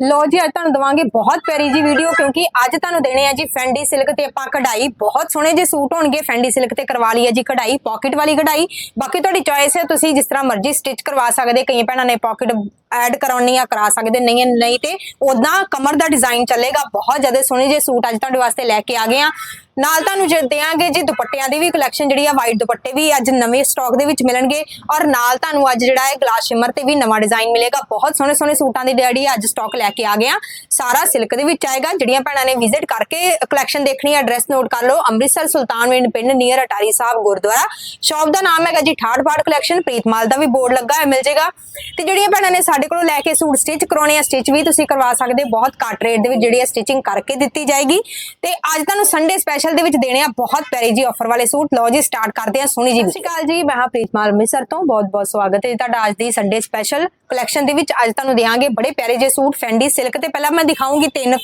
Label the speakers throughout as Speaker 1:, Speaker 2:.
Speaker 1: ਲੋ ਜੀ, ਅੱਜ ਤੁਹਾਨੂੰ ਦਵਾਂਗੇ ਬਹੁਤ ਪਿਆਰੀ ਜੀ ਵੀਡੀਓ ਕਿਉਂਕਿ ਅੱਜ ਤੁਹਾਨੂੰ ਦੇਣੇ ਆ ਜੀ ਫੈਂਡੀ ਸਿਲਕ ਤੇ ਆਪਾਂ ਕਢਾਈ। ਬਹੁਤ ਸੋਹਣੇ ਜੇ ਸੂਟ ਹੋਣਗੇ ਫੈਂਡੀ ਸਿਲਕ ਤੇ ਕਰਵਾ ਲਈ ਹੈ ਜੀ ਕਢਾਈ ਪਾਕਟ ਵਾਲੀ ਕਢਾਈ। ਬਾਕੀ ਤੁਹਾਡੀ ਚੋਇਸ ਹੈ, ਤੁਸੀਂ ਜਿਸ ਤਰ੍ਹਾਂ ਮਰਜ਼ੀ ਸਟਿਚ ਕਰਵਾ ਸਕਦੇ ਕਈ ਭੈਣਾਂ ਨੇ ਪਾਕਟ ਐਡ ਕਰਾਉਣੀ ਆ, ਕਰਾ ਸਕਦੇ ਨਹੀਂ ਨਹੀਂ ਤੇ ਉਦਾਂ ਕਮਰ ਦਾ ਡਿਜ਼ਾਈਨ ਚੱਲੇਗਾ, ਬਹੁਤ ਜ਼ਿਆਦਾ ਸੋਹਣੇ ਜਿਹੇ ਸੂਟ ਅੱਜ ਤੁਹਾਡੇ ਵਾਸਤੇ ਲੈ ਕੇ ਆ ਗਏ ਆ। ਨਾਲ ਤੁਹਾਨੂੰ ਜੇ ਦਿਆਂਗੇ ਜੀ ਦੁਪੱਟਿਆਂ ਦੀ ਵੀ ਕਲੈਕਸ਼ਨ ਜਿਹੜੀ ਆ ਵਾਈਟ ਦੁਪੱਟੇ ਵੀ ਅੱਜ ਨਵੇਂ ਸਟਾਕ ਦੇ ਵਿੱਚ ਮਿਲਣਗੇ ਔਰ ਨਾਲ ਤੁਹਾਨੂੰ ਅੱਜ ਜਿਹੜਾ ਹੈ ਗਲਾਸ ਸ਼ਿਮਰ ਤੇ ਵੀ ਨਵਾਂ ਡਿਜ਼ਾਈਨ ਮਿਲੇਗਾ। ਬਹੁਤ ਸੋਹਣੇ ਸੋਹਣੇ ਸੂਟਾਂ ਦੀ ਡੈਡੀ ਅੱਜ ਸਟਾਕ ਲੈ ਕੇ ਆ ਗਏ ਆ। ਸਾਰਾ ਸਿਲਕ ਦੇ ਵਿੱਚ ਆਏਗਾ, ਜਿਹੜੀਆਂ ਭੈਣਾਂ ਨੇ ਵਿਜ਼ਿਟ ਕਰਕੇ ਕਲੈਕਸ਼ਨ ਦੇਖਣੀ ਹੈ ਐਡਰੈਸ ਨੋਟ ਕਰ ਲਓ। ਅੰਮ੍ਰਿਤਸਰ ਸੁਲਤਾਨਵਿੰਡ ਪਿੰਡ ਨੀਅਰ ਅਟਾਰੀ ਸਾਹਿਬ, ਗੁਰਦੁਆਰਾ। ਸ਼ਾਪ ਦਾ ਨਾਮ ਹੈਗਾ ਜੀ ਠਾੜ ਫਾੜ ਕਲੈਕਸ਼ਨ ਪ੍ਰੀਤਮਾਲ ਦਾ ਵੀ ਬੋਰਡ ਲੱਗਾ ਹੈ ਮਿਲ ਜਾਏਗਾ ਤੇ ਜਿਹੜੀਆਂ ਭੈਣਾਂ ਨੇ ਸਾਡੇ ਕੋਲੋਂ ਲੈ ਕੇ ਸੂਟ ਸਟਿਚ ਕਰਾਉਣੇ ਆ ਸਟਿਚ ਵੀ ਤੁਸੀਂ ਕਰਵਾ ਸਕਦੇ ਹੋ ਬਹੁਤ ਘੱਟ ਰੇਟ ਦੇ ਵਿੱਚ ਜਿਹੜੀ ਹੈ ਸਟਿਚਿੰਗ ਕਰਕੇ ਦਿੱਤੀ ਜਾਏਗੀ। ਤੇ ਅੱਜ ਤੁਹਾਨੂੰ ਸੰਡੇ ਸਪੈਸ਼ਲ ਦੇ ਵਿੱਚ ਦੇਣੇ ਆ ਬਹੁਤ ਪਿਆਰੇ ਜੀ ਆਫਰ ਵਾਲੇ ਸੂਟ। ਲਓ ਜੀ ਸਟਾਰਟ ਕਰਦੇ ਆ ਸੋਹਣੀ ਜੀ ਸਤਿ ਸ਼੍ਰੀ ਅਕਾਲ ਜੀ, ਮੈਂ ਹਾਂ ਪ੍ਰੀਤਮਾਲ ਅੰਮ੍ਰਿਤਸਰ ਤੋਂ। ਬਹੁਤ ਬਹੁਤ ਸਵਾਗਤ ਹੈ ਤੁਹਾਡਾ ਅੱਜ ਦੀ ਸੰਡੇ ਸਪੈਸ਼ਲ ਕਲੈਕਸ਼ਨ ਦੇ ਵਿੱਚ। ਅੱਜ ਤੁਹਾਨੂੰ ਦੇਵਾਂਗੇ ਬੜੇ ਪਿਆਰੇ ਜੇ ਸੂਟ ਫੈਂਡੀ ਸਿਲਕ ਤੇ। ਪਹਿਲਾਂ ਮੈਂ ਦਿਖਾਉਂਗੀ ਤਿੰਨ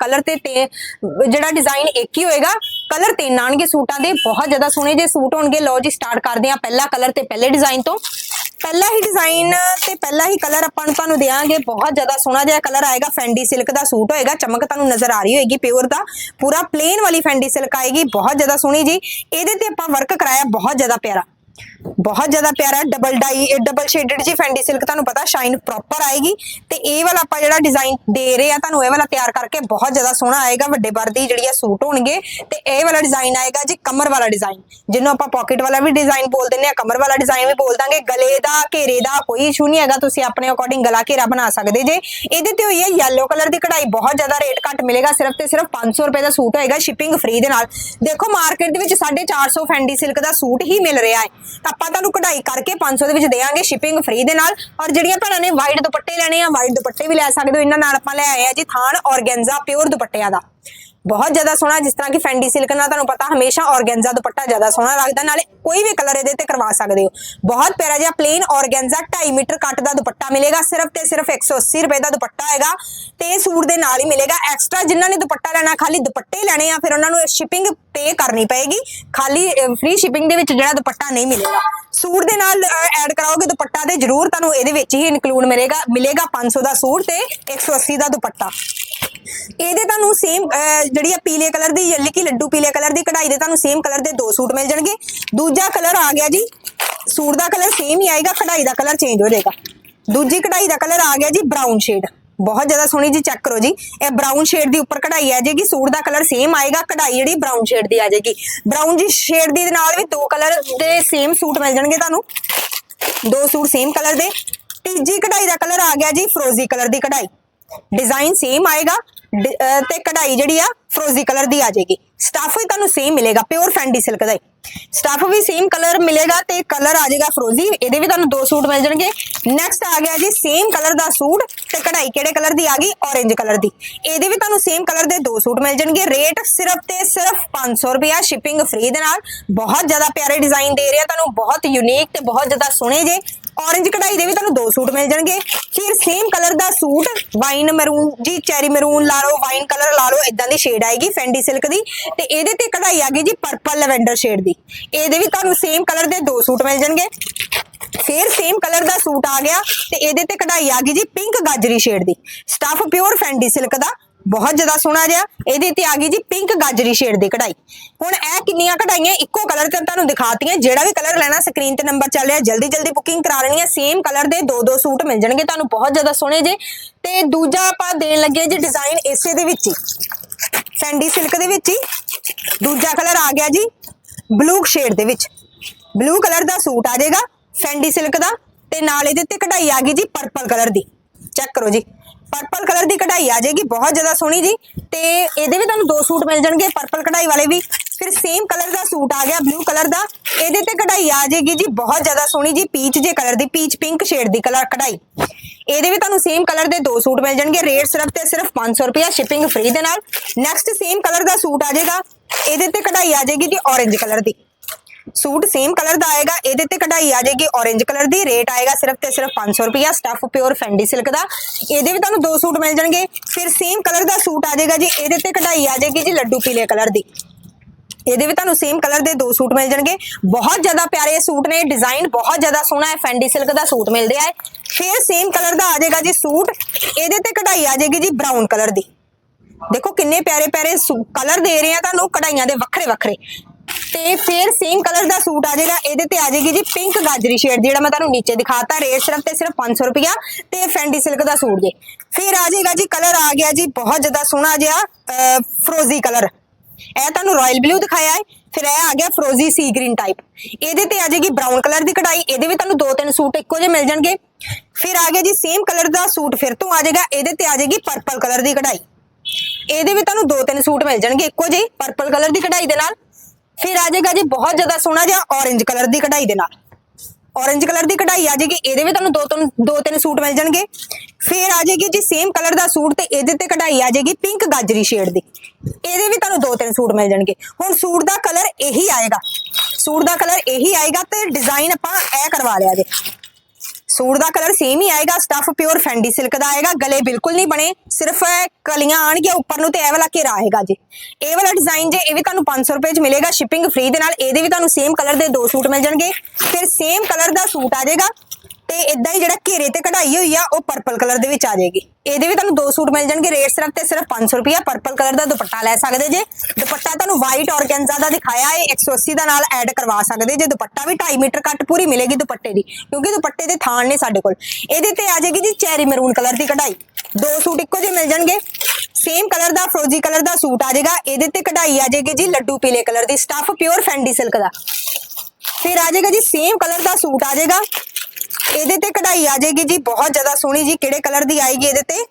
Speaker 1: ਕਲਰ ਤੇ ਜਿਹੜਾ ਡਿਜ਼ਾਈਨ ਇੱਕ ਹੀ ਹੋਏਗਾ। ਕਲਰ ਤਿੰਨ ਆਣਗੇ ਸੂਟਾਂ ਦੇ, ਬਹੁਤ ਜ਼ਿਆਦਾ ਸੋਹਣੇ ਜੇ ਸੂਟ ਹੋਣਗੇ। ਲਓ ਜੀ ਸਟਾਰਟ ਕਰਦੇ ਆ ਪਹਿਲਾ ਕਲਰ ਤੇ ਪਹਿਲੇ ਡਿਜ਼ਾਈਨ ਤੋਂ। ਪਹਿਲਾ ਹੀ ਡਿਜ਼ਾਈਨ ਤੇ ਪਹਿਲਾ ਹੀ ਕਲਰ ਆਪਾਂ ਨੂੰ ਤੁਹਾਨੂੰ ਦੇਵਾਂਗੇ ਬਹੁਤ ਜ਼ਿਆਦਾ ਸੋਹਣਾ ਜਿਹਾ ਕਲਰ ਆਏਗਾ ਫੈਂਡੀ ਸਿਲਕ ਦਾ ਸੂਟ ਹੋਏਗਾ, ਚਮਕ ਤੁਹਾਨੂੰ ਨਜ਼ਰ ਆ ਰਹੀ ਹੋਏਗੀ ਪਿਓਰ ਦਾ, ਪੂਰਾ ਪਲੇਨ ਵਾਲੀ ਫੈਂਡੀ ਸਿਲਕ ਆਏਗੀ, ਬਹੁਤ ਜ਼ਿਆਦਾ ਸੋਹਣੀ ਜੀ। ਇਹਦੇ ਤੇ ਆਪਾਂ ਵਰਕ ਕਰਾਇਆ, ਬਹੁਤ ਜ਼ਿਆਦਾ ਪਿਆਰਾ। ਬਹੁਤ ਜ਼ਿਆਦਾ ਪਿਆਰਾ ਡਬਲ ਡਾਈ ਡਬਲ ਸ਼ੇਡਡ ਜੀ ਫੈਂਡੀ ਸਿਲਕ ਤੁਹਾਨੂੰ ਪਤਾ ਸ਼ਾਈਨ ਪ੍ਰੋਪਰ ਆਏਗੀ। ਤੇ ਇਹ ਵਾਲਾ ਆਪਾਂ ਜਿਹੜਾ ਡਿਜ਼ਾਈਨ ਦੇ ਰਹੇ ਆ, ਤੁਹਾਨੂੰ ਇਹ ਵਾਲਾ ਤਿਆਰ ਕਰਕੇ ਬਹੁਤ ਜ਼ਿਆਦਾ ਸੋਹਣਾ ਆਏਗਾ, ਵੱਡੇ ਵਰਦੀ ਜਿਹੜੀ ਆ ਸੂਟ ਹੋਣਗੇ। ਤੇ ਇਹ ਵਾਲਾ ਡਿਜ਼ਾਈਨ ਆਏਗਾ ਜੀ ਕਮਰ ਵਾਲਾ ਡਿਜ਼ਾਈਨ ਜਿਹਨੂੰ ਆਪਾਂ ਪਾਕਟ ਵਾਲਾ ਵੀ ਡਿਜ਼ਾਈਨ ਬੋਲ ਦਿੰਦੇ ਆ, ਕਮਰ ਵਾਲਾ ਡਿਜ਼ਾਈਨ ਵੀ ਬੋਲ ਦਾਂਗੇ। ਗਲੇ ਦਾ, ਘੇਰੇ ਦਾ ਕੋਈ ਇਸ਼ੂ ਨਹੀਂ ਹੈਗਾ, ਤੁਸੀਂ ਆਪਣੇ ਅਕੋਰਡਿੰਗ ਗਲਾ ਘੇਰਾ ਬਣਾ ਸਕਦੇ ਜੇ। ਇਹਦੇ ਤੇ ਹੋਈ ਹੈ yellow ਕਲਰ ਦੀ ਕਢਾਈ, ਬਹੁਤ ਜ਼ਿਆਦਾ ਰੇਟ ਘੱਟ ਮਿਲੇਗਾ, ਸਿਰਫ ਤੇ ਸਿਰਫ 500 ਰੁਪਏ ਦਾ ਸੂਟ ਹੋਏਗਾ ਸ਼ਿਪਿੰਗ ਫ੍ਰੀ ਦੇ ਨਾਲ। ਦੇਖੋ ਮਾਰਕੀਟ ਦੇ ਵਿੱਚ 450 ਫੈਂਡੀ ਸਿਲਕ ਦਾ ਸੂਟ ਹੀ ਮਿਲ ਰਿਹਾ ਹੈ। ਤਾਂ ਆਪਾਂ ਤੁਹਾਨੂੰ ਕਢਾਈ ਕਰਕੇ 500 ਦੇ ਵਿੱਚ ਦੇਵਾਂਗੇ ਸ਼ਿਪਿੰਗ ਫ੍ਰੀ ਦੇ ਨਾਲ। ਔਰ ਜਿਹੜੀਆਂ ਭੈਣਾਂ ਨੇ ਵਾਈਟ ਦੁਪੱਟੇ ਲੈਣੇ ਆ ਵਾਈਟ ਦੁਪੱਟੇ ਵੀ ਲੈ ਸਕਦੇ ਹੋ। ਇਹਨਾਂ ਨਾਲ ਆਪਾਂ ਲੈ ਆਏ ਆ ਜੀ ਥਾਨ ਔਰਗੈਂਜ਼ਾ ਪਿਓਰ ਦੁਪੱਟਿਆਂ ਦਾ। ਬਹੁਤ ਜ਼ਿਆਦਾ ਸੋਹਣਾ, ਜਿਸ ਤਰ੍ਹਾਂ ਕਿ ਫੈਂਡੀ ਸਿਲਕ ਨਾਲ ਤੁਹਾਨੂੰ ਪਤਾ ਹਮੇਸ਼ਾ ਔਰਗੈਂਜ਼ਾ ਦੁਪੱਟਾ ਜ਼ਿਆਦਾ ਸੋਹਣਾ ਲੱਗਦਾ, ਨਾਲੇ ਕੋਈ ਵੀ ਕਲਰ ਇਹਦੇ ਤੇ ਕਰਵਾ ਸਕਦੇ ਹੋ। ਬਹੁਤ ਪਿਆਰਾ ਜਿਹਾ ਪਲੇਨ ਔਰਗੈਂਜ਼ਾ 2.5 ਮੀਟਰ ਕੱਟ ਦਾ ਦੁਪੱਟਾ ਮਿਲੇਗਾ, ਸਿਰਫ ਤੇ ਸਿਰਫ 180 ਰੁਪਏ ਦਾ ਦੁਪੱਟਾ ਹੈਗਾ ਤੇ ਇਹ ਸੂਟ ਦੇ ਨਾਲ ਹੀ ਮਿਲੇਗਾ ਐਕਸਟਰਾ ਜਿਨ੍ਹਾਂ ਨੇ ਦੁਪੱਟਾ ਲੈਣਾ, ਖਾਲੀ ਦੁਪੱਟੇ ਲੈਣੇ ਆ, ਫਿਰ ਉਹਨਾਂ ਨੂੰ ਸ਼ਿਪਿੰਗ ਪੇ ਕਰਨੀ ਪਏਗੀ। ਖਾਲੀ ਫ੍ਰੀ ਸ਼ਿਪਿੰਗ ਦੇ ਵਿੱਚ ਜਿਹੜਾ ਦੁਪੱਟਾ ਨਹੀਂ ਮਿਲੇਗਾ। ਸੂਟ ਦੇ ਨਾਲ ਐਡ ਕਰਾਓਗੇ ਦੁਪੱਟਾ ਤੇ ਜ਼ਰੂਰ ਤੁਹਾਨੂੰ ਇਹਦੇ ਵਿੱਚ ਹੀ ਇਨਕਲੂਡ ਮਿਲੇਗਾ ਮਿਲੇਗਾ 500 ਦਾ ਸੂਟ ਤੇ 180 ਦਾ ਦੁਪੱਟਾ। ਇਹਦੇ ਤੁਹਾਨੂੰ ਸੇਮ ਜਿਹੜੀ ਆ ਪੀਲੇ ਕਲਰ ਦੀ ਯੈਲੀ ਲੱਡੂ ਪੀਲੇ ਕਲਰ ਦੀ ਕਢਾਈ ਦੇ ਤੁਹਾਨੂੰ ਸੇਮ ਕਲਰ ਦੇ ਦੋ ਸੂਟ ਮਿਲ ਜਾਣਗੇ। ਦੂਜਾ ਕਲਰ ਆ ਗਿਆ ਜੀ, ਸੂਟ ਦਾ ਕਲਰ ਸੇਮ ਹੀ ਆਏਗਾ, ਕਢਾਈ ਦਾ ਕਲਰ ਚੇਂਜ ਹੋ ਜਾਏਗਾ। ਦੂਜੀ ਕਢਾਈ ਦਾ ਕਲਰ ਆ ਗਿਆ ਜੀ ਬਰਾਊਨ ਸ਼ੇਡ ਬਹੁਤ ਜ਼ਿਆਦਾ ਸੋਹਣੀ ਜੀ ਚੈੱਕ ਕਰੋ ਜੀ। ਇਹ ਬਰਾਊਨ ਸ਼ੇਡ ਦੀ ਉੱਪਰ ਕਢਾਈ ਆ ਜਾਏਗੀ, ਸੂਟ ਦਾ ਕਲਰ ਸੇਮ ਆਏਗਾ, ਕਢਾਈ ਜਿਹੜੀ ਬਰਾਊਨ ਸ਼ੇਡ ਦੀ ਆ ਜਾਏਗੀ। ਬਰਾਊਨ ਜੀ ਸ਼ੇਡ ਦੀ ਨਾਲ ਵੀ ਦੋ ਕਲਰ ਦੇ ਸੇਮ ਸੂਟ ਮਿਲ ਜਾਣਗੇ ਤੁਹਾਨੂੰ। ਦੋ ਸੂਟ ਸੇਮ ਕਲਰ ਦੇ। ਤੀਜੀ ਕਢਾਈ ਦਾ ਕਲਰ ਆ ਗਿਆ ਜੀ ਫਰੋਜ਼ੀ ਕਲਰ ਦੀ ਕਢਾਈ। ਡਿਜ਼ਾਈਨ ਸੇਮ ਆਏਗਾ ਤੇ ਕਢਾਈ ਜਿਹੜੀ ਆ ਫਰੋਜ਼ੀ ਕਲਰ ਦੀ ਆ ਜਾਏਗੀ। ਸਟਫ ਵੀ ਤੁਹਾਨੂੰ ਸੇਮ ਮਿਲੇਗਾ ਪਿਓਰ ਫੈਂਡੀ ਸਿਲਕ ਦਾ ਸਟਫ ਵੀ ਸੇਮ ਕਲਰ ਮਿਲੇਗਾ ਤੇ ਕਲਰ ਆ ਜਾਏਗਾ ਫਰੋਜ਼ੀ ਇਹਦੇ ਵੀ ਤੁਹਾਨੂੰ ਦੋ ਸੂਟ ਮਿਲ ਜਾਣਗੇ। ਨੈਕਸਟ ਆ ਗਿਆ ਜੀ ਸੇਮ ਕਲਰ ਦਾ ਸੂਟ ਤੇ ਕਢਾਈ ਕਿਹੜੇ ਕਲਰ ਦੀ ਆ ਗਈ? Orange ਕਲਰ ਦੀ। ਇਹਦੇ ਵੀ ਤੁਹਾਨੂੰ ਸੇਮ ਕਲਰ ਦੇ ਦੋ ਸੂਟ ਮਿਲ ਜਾਣਗੇ। ਰੇਟ ਸਿਰਫ ਤੇ ਸਿਰਫ 500 ਰੁਪਿਆ ਸ਼ਿਪਿੰਗ ਫ੍ਰੀ ਦੇ ਨਾਲ। ਬਹੁਤ ਜ਼ਿਆਦਾ ਪਿਆਰੇ ਡਿਜ਼ਾਈਨ ਦੇ ਰਿਹਾ ਤੁਹਾਨੂੰ ਬਹੁਤ ਯੂਨੀਕ ਤੇ ਬਹੁਤ ਜ਼ਿਆਦਾ ਸੋਹਣੇ ਜੇ। Orange ਕਢਾਈ ਦੇ ਵੀ ਤੁਹਾਨੂੰ ਦੋ ਸੂਟ ਮਿਲ ਜਾਣਗੇ। ਫਿਰ ਸੇਮ ਕਲਰ ਦਾ ਸੂਟ ਵਾਈਨ ਮੈਰੂਨ ਜੀ ਚੈਰੀ ਮੈਰੂਨ ਲਾ ਲਓ ਵਾਈਨ ਕਲਰ ਲਾ ਲਓ ਇਦਾਂ ਦੀ ਸ਼ੇਡ ਆਏਗੀ ਫੈਂਡੀ ਸਿਲਕ ਦੀ। ਤੇ ਇਹਦੇ ਤੇ ਕਢਾਈ ਆ ਗਈ ਜੀ ਪਰਪਲ ਲੈਵੈਂਡਰ ਸ਼ੇਡ ਦੀ। ਇਹਦੇ ਵੀ ਤੁਹਾਨੂੰ ਸੇਮ ਕਲਰ ਦੇ ਦੋ ਸੂਟ ਮਿਲ ਜਾਣਗੇ। ਫਿਰ ਸੇਮ ਕਲਰ ਦਾ ਸੂਟ ਆ ਗਿਆ ਤੇ ਇਹਦੇ ਤੇ ਕਢਾਈ ਆ ਗਈ ਜੀ ਪਿੰਕ ਗਾਜਰੀ ਸ਼ੇਡ ਦੀ। ਸਟਫ ਪਿਓਰ ਫੈਂਡੀ ਸਿਲਕ ਦਾ। ਬਹੁਤ ਜ਼ਿਆਦਾ ਸੋਹਣਾ ਜਿਹਾ। ਇਹਦੇ ਤੇ ਆ ਗਈ ਜੀ ਪਿੰਕ ਗਾਜਰੀ ਸ਼ੇਡ ਦੀ ਕਢਾਈ। ਹੁਣ ਇਹ ਕਿੰਨੀਆਂ ਕਢਾਈਆਂ ਇੱਕੋ ਕਲਰ ਤੇ ਤੁਹਾਨੂੰ ਦਿਖਾਤੀਆਂ। ਜਿਹੜਾ ਵੀ ਕਲਰ ਲੈਣਾ ਸਕਰੀਨ ਤੇ ਨੰਬਰ ਚੱਲ ਰਿਹਾ। ਜਲਦੀ ਜਲਦੀ ਬੁਕਿੰਗ ਕਰਾ ਲੈਣੀ ਹੈ ਸੇਮ ਕਲਰ ਦੇ ਦੋ ਦੋ ਸੂਟ ਮਿਲ ਜਾਣਗੇ। ਤੁਹਾਨੂੰ ਬਹੁਤ ਜ਼ਿਆਦਾ ਸੋਹਣੇ ਜੇ। ਤੇ ਦੂਜਾ ਆਪਾਂ ਦੇਣ ਲੱਗੇ ਜੀ ਡਿਜ਼ਾਈਨ ਇਸੇ ਦੇ ਵਿੱਚ ਹੀ। ਫੈਂਡੀ ਸਿਲਕ ਦੇ ਵਿੱਚ ਹੀ। ਦੂਜਾ ਕਲਰ ਆ ਗਿਆ ਜੀ ਬਲੂ ਸ਼ੇਡ ਦੇ ਵਿੱਚ। ਬਲੂ ਕਲਰ ਦਾ ਸੂਟ ਆ ਜਾਏਗਾ ਫੈਂਡੀ ਸਿਲਕ ਦਾ। ਤੇ ਨਾਲ ਇਹਦੇ ਤੇ ਕਢਾਈ ਆ ਗਈ ਜੀ ਪਰਪਲ ਕਲਰ ਦੀ। ਚੈੱਕ ਕਰੋ ਜੀ। ਪਰਪਲ ਕਲਰ ਦੀ ਕਢਾਈ ਆ ਜਾਏਗੀ, ਬਹੁਤ ਜ਼ਿਆਦਾ ਸੋਹਣੀ ਜੀ। ਤੇ ਇਹਦੇ ਵੀ ਤੁਹਾਨੂੰ ਦੋ ਸੂਟ ਮਿਲ ਜਾਣਗੇ ਪਰਪਲ ਕਢਾਈ ਵਾਲੇ ਵੀ। ਫਿਰ ਸੇਮ ਕਲਰ ਦਾ ਸੂਟ ਆ ਗਿਆ ਬਲੂ ਕਲਰ ਦਾ। ਇਹਦੇ ਤੇ ਕਢਾਈ ਆ ਜਾਏਗੀ ਜੀ, ਬਹੁਤ ਜ਼ਿਆਦਾ ਸੋਹਣੀ ਜੀ ਪੀਚ ਜੇ ਕਲਰ ਦੀ ਪੀਚ ਪਿੰਕ ਸ਼ੇਡ ਦੀ ਕਲਰ ਕਢਾਈ। ਇਹਦੇ ਵੀ ਤੁਹਾਨੂੰ ਸੇਮ ਕਲਰ ਦੇ ਦੋ ਸੂਟ ਮਿਲ ਜਾਣਗੇ ਰੇਟ ਸਿਰਫ ਤੇ ਸਿਰਫ 500 ਰੁਪਿਆ ਸ਼ਿਪਿੰਗ ਫ੍ਰੀ ਦੇ ਨਾਲ। ਨੈਕਸਟ ਸੇਮ ਕਲਰ ਦਾ ਸੂਟ ਆ ਜਾਏਗਾ, ਇਹਦੇ ਤੇ ਕਢਾਈ ਆ ਜਾਏਗੀ ਜੀ, orange ਕਲਰ ਦੀ। ਸੂਟ ਸੇਮ ਕਲਰ ਦਾ ਆਏਗਾ, ਇਹਦੇ ਤੇ ਕਢਾਈ ਆ ਜਾਏਗੀ, orange ਕਲਰ ਦੀ ਰੇਟ ਆਏਗਾ ਸਿਰਫ ਤੇ ਸਿਰਫ 500 ਰੁਪਿਆ ਸਟਫ ਪਿਓਰ ਫੈਂਡੀ ਸਿਲਕ ਦਾ। ਇਹਦੇ ਵੀ ਤੁਹਾਨੂੰ ਦੋ ਸੂਟ ਮਿਲ ਜਾਣਗੇ, ਫਿਰ ਸੇਮ ਕਲਰ ਦਾ ਸੂਟ ਆ ਜਾਏਗਾ ਜੀ, ਇਹਦੇ ਤੇ ਕਢਾਈ ਆ ਜਾਏਗੀ ਜੀ ਲੱਡੂ ਪੀਲੇ ਕਲਰ ਦੀ। ਇਹਦੇ ਵੀ ਤੁਹਾਨੂੰ ਸੇਮ ਕਲਰ ਦੇ ਦੋ ਸੂਟ ਮਿਲ ਜਾਣਗੇ। ਬਹੁਤ ਜ਼ਿਆਦਾ ਪਿਆਰੇ ਸੂਟ ਨੇ ਡਿਜ਼ਾਈਨ ਬਹੁਤ ਜ਼ਿਆਦਾ ਸੋਹਣਾ ਹੈ ਫੈਂਡੀ ਸਿਲਕ ਦਾ ਸੂਟ ਮਿਲ ਰਿਹਾ ਹੈ। ਫਿਰ ਸੇਮ ਕਲਰ ਦਾ ਆ ਜਾਏਗਾ ਜੀ ਸੂਟ, ਇਹਦੇ ਤੇ ਕਢਾਈ ਆ ਜਾਏਗੀ ਜੀ ਬਰਾਊਨ ਕਲਰ ਦੀ। ਦੇਖੋ ਕਿੰਨੇ ਪਿਆਰੇ ਪਿਆਰੇ ਕਲਰ ਦੇ ਰਹੇ ਆ ਤੁਹਾਨੂੰ ਕਢਾਈਆਂ ਦੇ ਵੱਖਰੇ ਵੱਖਰੇ। ਤੇ ਫਿਰ ਸੇਮ ਕਲਰ ਦਾ ਸੂਟ ਆ ਜਾਏਗਾ ਇਹਦੇ ਤੇ ਆ ਜਾਏਗੀ ਜੀ ਪਿੰਕ ਗਾਜਰੀ ਸ਼ੇਡ ਜਿਹੜਾ ਮੈਂ ਤੁਹਾਨੂੰ ਨੀਚੇ ਦਿਖਾਤਾ ਰੇਟ ਸਿਰਫ ਤੇ ਸਿਰਫ 500 ਰੁਪਿਆ ਤੇ ਫੈਂਡੀ ਸਿਲਕ ਦਾ ਸੂਟ ਜੇ। ਫਿਰ ਆ ਜਾਏਗਾ ਜੀ ਕਲਰ ਆ ਗਿਆ ਜੀ ਬਹੁਤ ਜ਼ਿਆਦਾ ਸੋਹਣਾ ਜਿਹਾ ਫਰੋਜ਼ੀ ਕਲਰ ਇਹ ਤੁਹਾਨੂੰ ਰਾਇਲ ਬਲੂ ਦਿਖਾਇਆ ਹੈ। ਫਿਰ ਇਹ ਆ ਗਿਆ ਫਰੋਜ਼ੀ ਸੀ ਗ੍ਰੀਨ ਟਾਈਪ ਇਹਦੇ ਤੇ ਆ ਜਾਏਗੀ ਬਰਾਊਨ ਕਲਰ ਦੀ ਕਢਾਈ। ਇਹਦੇ ਵੀ ਤੁਹਾਨੂੰ ਦੋ ਤਿੰਨ ਸੂਟ ਇੱਕੋ ਜਿਹੇ ਮਿਲ ਜਾਣਗੇ। ਫਿਰ ਆ ਗਿਆ ਜੀ ਸੇਮ ਕਲਰ ਦਾ ਸੂਟ ਫਿਰ ਤੋਂ ਆ ਜਾਏਗਾ। ਇਹਦੇ ਤੇ ਆ ਜਾਏਗੀ ਪਰਪਲ ਕਲਰ ਦੀ ਕਢਾਈ। ਇਹਦੇ ਵੀ ਤੁਹਾਨੂੰ ਦੋ ਤਿੰਨ ਸੂਟ ਮਿਲ ਜਾਣਗੇ ਇੱਕੋ ਜਿਹੇ ਪਰਪਲ ਕਲਰ ਦੀ ਕਢਾਈ ਦੇ ਨਾਲ। ਫਿਰ ਆ ਜਾਏਗਾ ਜੀ ਬਹੁਤ ਜ਼ਿਆਦਾ ਸੋਹਣਾ ਜਿਹਾ orange ਕਲਰ ਦੀ ਕਢਾਈ ਦੇ ਨਾਲ। orange ਕਲਰ ਦੀ ਕਢਾਈ ਆ ਜਾਏਗੀ, ਇਹਦੇ ਵੀ ਤੁਹਾਨੂੰ ਦੋ ਤਿੰਨ ਦੋ ਤਿੰਨ ਸੂਟ ਮਿਲ ਜਾਣਗੇ। ਫਿਰ ਆ ਜਾਏਗੀ ਜੀ ਸੇਮ ਕਲਰ ਦਾ ਸੂਟ ਤੇ ਇਹਦੇ ਤੇ ਕਢਾਈ ਆ ਜਾਏਗੀ ਪਿੰਕ ਗਾਜਰੀ ਸ਼ੇਡ ਦੀ। ਇਹਦੇ ਵੀ ਤੁਹਾਨੂੰ ਦੋ ਤਿੰਨ ਸੂਟ ਮਿਲ ਜਾਣਗੇ। ਹੁਣ ਸੂਟ ਦਾ ਕਲਰ ਇਹੀ ਆਏਗਾ। ਸੂਟ ਦਾ ਕਲਰ ਇਹੀ ਆਏਗਾ ਤੇ ਡਿਜ਼ਾਈਨ ਆਪਾਂ ਇਹ ਕਰਵਾ ਲਿਆ ਜੇ। ਸੂਟ ਦਾ ਕਲਰ ਸੇਮ ਹੀ ਆਏਗਾ ਸਟਫ ਪਿਓਰ ਫੈਂਡੀ ਸਿਲਕ ਦਾ ਆਏਗਾ, ਗਲੇ ਬਿਲਕੁਲ ਨਹੀਂ ਬਣੇ, ਸਿਰਫ ਇਹ ਕਲੀਆਂ ਆਣਗੀਆਂ ਉੱਪਰ ਨੂੰ ਤੇ ਇਹ ਵਾਲਾ ਘੇਰਾ ਆਏਗਾ ਜੀ। ਇਹ ਵਾਲਾ ਡਿਜ਼ਾਈਨ ਜੇ, ਇਹ ਵੀ ਤੁਹਾਨੂੰ 500 ਰੁਪਏ ਚ ਮਿਲੇਗਾ ਸ਼ਿਪਿੰਗ ਫ੍ਰੀ ਦੇ ਨਾਲ, ਇਹਦੇ ਵੀ ਤੁਹਾਨੂੰ ਸੇਮ ਕਲਰ ਦੇ ਦੋ ਸੂਟ ਮਿਲ ਜਾਣਗੇ। ਫਿਰ ਸੇਮ ਕਲਰ ਦਾ ਸੂਟ ਆ ਜਾਏਗਾ ਤੇ ਇਦਾਂ ਹੀ ਜਿਹੜਾ ਘੇਰੇ ਤੇ ਕਢਾਈ ਹੋਈ ਆ, ਉਹ ਪਰਪਲ ਕਲਰ ਦੇ ਵਿੱਚ ਆ ਜਾਏਗੀ। ਇਹਦੇ ਵੀ ਤੁਹਾਨੂੰ ਦੋ ਸੂਟ ਮਿਲ ਜਾਣਗੇ ਰੇਟ ਸਿਰਫ ਤੇ ਸਿਰਫ 500 ਰੁਪਿਆ ਪਰਪਲ ਕਲਰ ਦਾ ਦੁਪੱਟਾ ਲੈ ਸਕਦੇ ਜੇ। ਦੁਪੱਟਾ ਤੁਹਾਨੂੰ ਵਾਈਟ ਔਰਗੈਂਜ਼ਾ ਦਾ ਦਿਖਾਇਆ ਹੈ 180 ਦਾ ਨਾਲ ਐਡ ਕਰਵਾ ਸਕਦੇ ਜੇ। ਦੁਪੱਟਾ ਵੀ 2.5 ਮੀਟਰ ਕੱਟ ਪੂਰੀ ਮਿਲੇਗੀ ਦੁਪੱਟੇ ਦੀ, ਕਿਉਂਕਿ ਦੁਪੱਟੇ ਦੇ ਥਾਣ ਨੇ ਸਾਡੇ ਕੋਲ। ਇਹਦੇ ਤੇ ਆ ਜਾਏਗੀ ਜੀ ਚੈਰੀ ਮਰੂਨ ਕਲਰ ਦੀ ਕਢਾਈ। ਦੋ ਸੂਟ ਇੱਕੋ ਜਿਹੇ ਮਿਲ ਜਾਣਗੇ। ਸੇਮ ਕਲਰ ਦਾ ਫਰੋਜ਼ੀ ਕਲਰ ਦਾ ਸੂਟ ਆ ਜਾਏਗਾ। ਇਹਦੇ ਤੇ ਕਢਾਈ ਆ ਜਾਏਗੀ ਜੀ ਲੱਡੂ ਪੀਲੇ ਕਲਰ ਦੀ ਸਟਫ ਪਿਓਰ ਫੈਂਡੀ ਸਿਲਕ ਦਾ। ਫਿਰ ਆ ਜਾਏਗਾ ਜੀ ਸੇਮ ਕਲਰ ਦਾ ਸੂਟ ਆ ਜਾਏਗਾ। ਇਹਦੇ ਤੇ ਕਢਾਈ ਆ ਜਾਏਗੀ ਜੀ, ਬਹੁਤ ਜ਼ਿਆਦਾ ਸੋਹਣੀ ਜੀ, ਕਿਹੜੇ ਕਲਰ ਦੀ ਆਏਗੀ ਇਹਦੇ ਤੇ?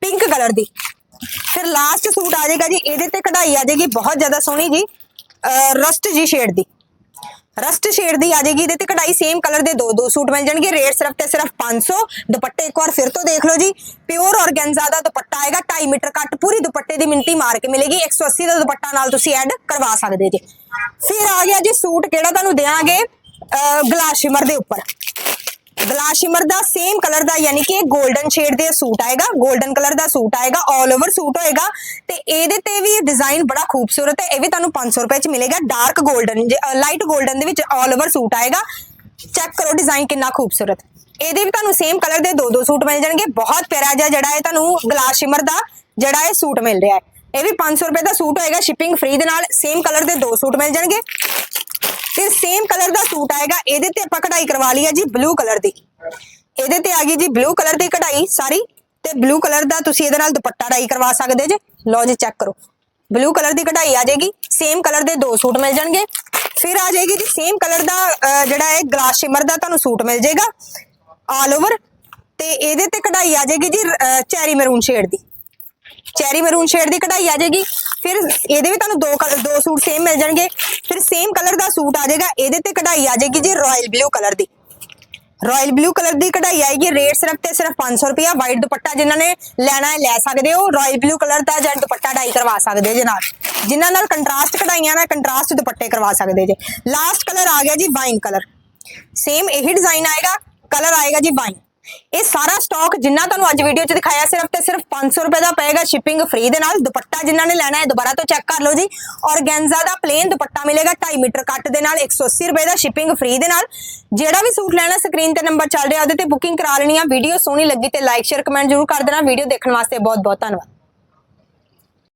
Speaker 1: ਪਿੰਕ ਕਲਰ ਦੀ। ਫਿਰ ਲਾਸਟ ਸੂਟ ਆ ਜਾਏਗਾ ਜੀ, ਇਹਦੇ ਤੇ ਕਢਾਈ ਆ ਜਾਏਗੀ, ਬਹੁਤ ਜ਼ਿਆਦਾ ਸੋਹਣੀ ਜੀ। ਰਸਟ ਜੀ ਸ਼ੇਡ ਦੀ। ਰਸਟ ਸ਼ੇਡ ਦੀ ਆ ਜਾਏਗੀ, ਇਹਦੇ ਤੇ ਕਢਾਈ ਸੇਮ ਕਲਰ ਦੇ ਦੋ ਦੋ ਸੂਟ ਮਿਲ ਜਾਣਗੇ। ਰੇਟ ਸਿਰਫ ਤੇ ਸਿਰਫ 500 ਦੁਪੱਟੇ ਇੱਕ ਵਾਰ ਫਿਰ ਤੋਂ ਦੇਖ ਲਓ ਜੀ। ਪਿਓਰ ਔਰਗੈਂਜ਼ਾ ਦਾ ਦੁਪੱਟਾ ਆਏਗਾ 2.5 ਮੀਟਰ ਕੱਟ ਪੂਰੀ ਦੁਪੱਟੇ ਦੀ ਮਿੰਟੀ ਮਾਰ ਕੇ ਮਿਲੇਗੀ। 180 ਦਾ ਦੁਪੱਟਾ ਨਾਲ ਤੁਸੀਂ ਐਡ ਕਰਵਾ ਸਕਦੇ ਜੇ। ਫਿਰ ਆ ਗਿਆ ਜੀ ਸੂਟ ਕਿਹੜਾ ਤੁਹਾਨੂੰ ਦੇਵਾਂਗੇ ਗਲਾਸਿਮਰ ਦੇ ਉੱਪਰ। ਗਲਾਸ ਸ਼ਿਮਰ ਦਾ ਸੇਮ ਕਲਰ ਦਾ ਯਾਨੀ ਕਿ 골ਡਨ ਸ਼ੇਡ ਦੇ ਸੂਟ ਆਏਗਾ 골ਡਨ ਕਲਰ ਦਾ ਸੂਟ ਆਏਗਾ 올 ਓਵਰ ਸੂਟ ਹੋਏਗਾ। ਤੇ ਇਹਦੇ ਤੇ ਵੀ ਡਿਜ਼ਾਈਨ ਬੜਾ ਖੂਬਸੂਰਤ ਹੈ, ਇਹ ਵੀ ਤੁਹਾਨੂੰ 500 ਰੁਪਏ ਚ ਮਿਲੇਗਾ ਡਾਰਕ ਗੋਲਡਨ ਲਾਈਟ ਗੋਲਡਨ ਦੇ ਵਿੱਚ 올 ਓਵਰ ਸੂਟ ਆਏਗਾ। ਚੈੱਕ ਕਰੋ ਡਿਜ਼ਾਈਨ ਕਿੰਨਾ ਖੂਬਸੂਰਤ। ਇਹਦੇ ਵੀ ਤੁਹਾਨੂੰ ਸੇਮ ਕਲਰ ਦੇ ਦੋ ਦੋ ਸੂਟ ਮਿਲ ਜਾਣਗੇ, ਬਹੁਤ ਪਿਆਰਾ ਜਿਹਾ ਜਿਹੜਾ ਹੈ ਤੁਹਾਨੂੰ ਗਲਾਸ ਦਾ ਜਿਹੜਾ ਹੈ ਸੂਟ ਮਿਲ ਰਿਹਾ ਹੈ। ਇਹ ਵੀ 500 ਰੁਪਏ ਦਾ ਸੂਟ ਹੋਏਗਾ ਸ਼ਿਪਿੰਗ ਫ੍ਰੀ ਦੇ ਨਾਲ ਸੇਮ ਕਲਰ ਦੇ ਦੋ ਸੂਟ ਮਿਲ ਜਾਣਗੇ। ਫਿਰ ਸੇਮ ਕਲਰ ਦਾ ਸੂਟ ਆਏਗਾ, ਇਹਦੇ ਤੇ ਆਪਾਂ ਕਢਾਈ ਕਰਵਾ ਲਈ ਹੈ ਜੀ ਬਲੂ ਕਲਰ ਦੀ। ਇਹਦੇ ਤੇ ਆ ਗਈ ਜੀ ਬਲੂ ਕਲਰ ਦੀ ਕਢਾਈ, ਸਾਰੀ। ਤੇ ਬਲੂ ਕਲਰ ਦਾ ਤੁਸੀਂ ਇਹਦੇ ਨਾਲ ਦੁਪੱਟਾ ਡਾਈ ਕਰਵਾ ਸਕਦੇ ਜੇ। ਲਓ ਜੀ ਚੈੱਕ ਕਰੋ। ਬਲੂ ਕਲਰ ਦੀ ਕਢਾਈ ਆ ਜਾਏਗੀ। ਸੇਮ ਕਲਰ ਦੇ ਦੋ ਸੂਟ ਮਿਲ ਜਾਣਗੇ। ਫਿਰ ਆ ਜਾਏਗੀ ਜੀ ਸੇਮ ਕਲਰ ਦਾ ਜਿਹੜਾ ਹੈ ਗਲਾਸ ਸ਼ਿਮਰ ਦਾ ਤੁਹਾਨੂੰ ਸੂਟ ਮਿਲ ਜਾਏਗਾ। ਆਲ ਓਵਰ ਤੇ ਇਹਦੇ ਤੇ ਕਢਾਈ ਆ ਜਾਏਗੀ ਜੀ ਚੈਰੀ ਮੈਰੂਨ ਸ਼ੇਡ ਦੀ। ਚੈਰੀ ਮੈਰੂਨ ਸ਼ੇਡ ਦੀ ਕਢਾਈ ਆ ਜਾਏਗੀ। ਫਿਰ ਇਹਦੇ ਵੀ ਤੁਹਾਨੂੰ ਦੋ ਕਲਰ ਦੋ ਸੂਟ ਸੇਮ ਮਿਲ ਜਾਣਗੇ। ਫਿਰ ਸੇਮ ਕਲਰ ਦਾ ਸੂਟ ਆ ਜਾਏਗਾ, ਇਹਦੇ ਤੇ ਕਢਾਈ ਆ ਜਾਏਗੀ ਜੀ ਰਾਇਲ ਬਲੂ ਕਲਰ ਦੀ। ਰਾਇਲ ਬਲੂ ਕਲਰ ਦੀ ਕਢਾਈ ਆਏਗੀ ਰੇਟ ਸਿਰਫ ਤੇ ਸਿਰਫ 500 ਰੁਪਿਆ ਵਾਈਟ ਦੁਪੱਟਾ ਜਿਨ੍ਹਾਂ ਨੇ ਲੈਣਾ ਹੈ, ਲੈ ਸਕਦੇ ਹੋ। ਰਾਇਲ ਬਲੂ ਕਲਰ ਦਾ ਜਾਂ ਦੁਪੱਟਾ ਡਾਈ ਕਰਵਾ ਸਕਦੇ ਹੋ ਜੀ ਨਾਲ। ਜਿਨ੍ਹਾਂ ਨਾਲ ਕੰਟਰਾਸਟ ਕਢਾਈਆਂ ਨਾਲ ਕੰਟਰਾਸਟ ਦੁਪੱਟੇ ਕਰਵਾ ਸਕਦੇ ਜੇ। ਲਾਸਟ ਕਲਰ ਆ ਗਿਆ ਜੀ ਵਾਈਨ ਕਲਰ ਸੇਮ ਇਹੀ ਡਿਜ਼ਾਈਨ ਆਏਗਾ ਕਲਰ ਆਏਗਾ ਜੀ ਵਾਈਨ ਇਹ ਸਾਰਾ ਸਟਾਕ ਜਿੰਨਾ ਤੁਹਾਨੂੰ ਅੱਜ ਵੀਡੀਓ 'ਚ ਦਿਖਾਇਆ ਸਿਰਫ ਤੇ ਸਿਰਫ 500 ਰੁਪਏ ਦਾ ਪਏਗਾ ਸ਼ਿਪਿੰਗ ਫ੍ਰੀ ਦੇ ਨਾਲ। ਦੁਪੱਟਾ ਜਿਨ੍ਹਾਂ ਨੇ ਲੈਣਾ ਹੈ, ਦੁਬਾਰਾ ਤੋਂ ਚੈੱਕ ਕਰ ਲਓ ਜੀ। ਔਰਗੈਂਜ਼ਾ ਦਾ ਪਲੇਨ ਦੁਪੱਟਾ ਮਿਲੇਗਾ 2.5 ਮੀਟਰ ਕੱਟ ਦੇ ਨਾਲ 180 ਰੁਪਏ ਦਾ ਸ਼ਿਪਿੰਗ ਫ੍ਰੀ ਦੇ ਨਾਲ। ਜਿਹੜਾ ਵੀ ਸੂਟ ਲੈਣਾ ਸਕਰੀਨ ਤੇ ਨੰਬਰ ਚੱਲ ਰਿਹਾ, ਉਹਦੇ ਤੇ ਬੁਕਿੰਗ ਕਰਾ ਲੈਣੀ ਆ। ਵੀਡੀਓ ਸੋਹਣੀ ਲੱਗੀ ਤੇ ਲਾਈਕ ਸ਼ੇਅਰ ਕਮੈਂਟ ਜ਼ਰੂਰ ਕਰ ਦੇਣਾ। ਵੀਡੀਓ ਦੇਖਣ ਵਾਸਤੇ ਬਹੁਤ ਬਹੁਤ ਧੰਨਵਾਦ।